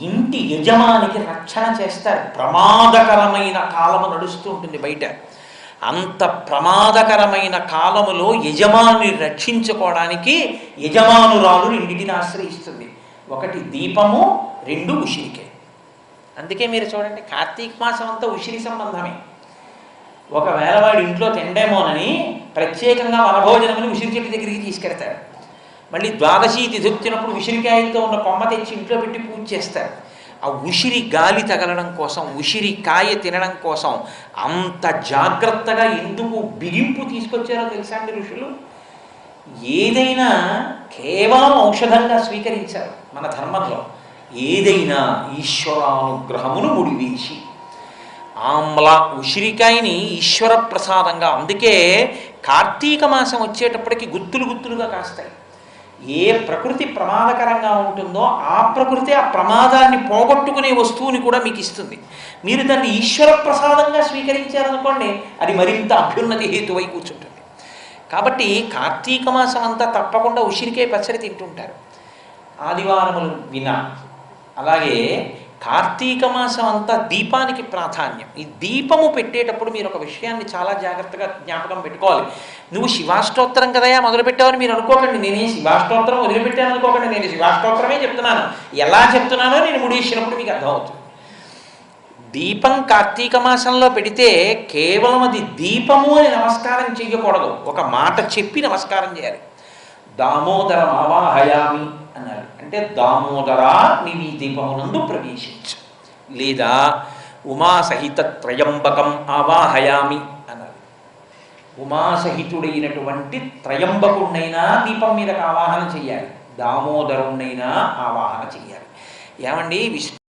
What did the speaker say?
ఇంటి యజమానికి రక్షణ చేస్తారు. ప్రమాదకరమైన కాలము నడుస్తూ ఉంటుంది బయట. అంత ప్రమాదకరమైన కాలములో యజమాని రక్షించుకోవడానికి యజమానురాలు రెండింటిని ఆశ్రయిస్తుంది. ఒకటి దీపము రెండు ఉసిరికే. అందుకే మీరు చూడండి కార్తీక మాసం అంతా ఉసిరి సంబంధమే. ఒకవేళ వాడు ఇంట్లో తిండేమోనని ప్రత్యేకంగా వనభోజనమని ఉసిరి చెట్టు దగ్గరికి తీసుకెడతాడు మళ్ళీ ద్వాదశి తిథి వచ్చినప్పుడు ఉసిరికాయలతో ఉన్న కొమ్మ తెచ్చి ఇంట్లో పెట్టి పూజ చేస్తారు. ఆ ఉసిరి గాలి తగలడం కోసం ఉసిరి కాయ తినడం కోసం అంత జాగ్రత్తగా ఎందుకు బిగింపు తీసుకొచ్చారో తెలుసా అండి ఋషులు? ఏదైనా కేవలం ఔషధంగా స్వీకరించారు మన ధర్మంలో. ఏదైనా ఈశ్వరానుగ్రహమును ముడివేసి. ఆమ్ల ఉసిరికాయని ఈశ్వర ప్రసాదంగా అందుకే కార్తీక మాసం వచ్చేటప్పటికి గుత్తులు గుత్తులుగా కాస్తాయి. ఏ ప్రకృతి ప్రమాదకరంగా ఉంటుందో ఆ ప్రకృతి ఆ ప్రమాదాన్ని పోగొట్టుకునే వస్తువుని కూడా మీకు ఇస్తుంది. మీరు దాన్ని ఈశ్వర ప్రసాదంగా స్వీకరించారనుకోండి అది మరింత అభ్యున్నతి హేతువై కూర్చుంటుంది. కాబట్టి కార్తీక మాసం అంతా తప్పకుండా ఉసిరికే పచ్చడి తింటుంటారు. ఆదివారములు వినా. అలాగే కార్తీక మాసం అంతా దీపానికి ప్రాధాన్యం. ఈ దీపము పెట్టేటప్పుడు మీరు ఒక విషయాన్ని చాలా జాగ్రత్తగా జ్ఞాపకం పెట్టుకోవాలి. నువ్వు శివాష్టోత్తరం కదయా మొదలుపెట్టావని మీరు అనుకోకండి. నేనే శివాష్టోత్తరం వదిలిపెట్టాను అనుకోకండి. నేను శివాష్టోత్తరమే చెప్తున్నాను. ఎలా చెప్తున్నానో నేను ముడిసినప్పుడు మీకు అర్థమవుతుంది. దీపం కార్తీక మాసంలో పెడితే కేవలం అది దీపము అని నమస్కారం చేయకూడదు ఒక మాట చెప్పి నమస్కారం చేయాలి. దామోదరం ఆవాహయామి అంటే దామోదరా నీవు దీపమునందు ప్రవేశించు. లేదా ఉమాసహిత త్రయంబకం ఆవాహయామి అన్నారు ఉమాసహితుడైనటువంటి త్రయంబకుడినైనా దీపం మీదకు ఆవాహన చెయ్యాలి దామోదరుణ్ణైనా ఆవాహన చెయ్యాలి ఏమండి? విష్ణు